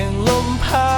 ยงลมพัด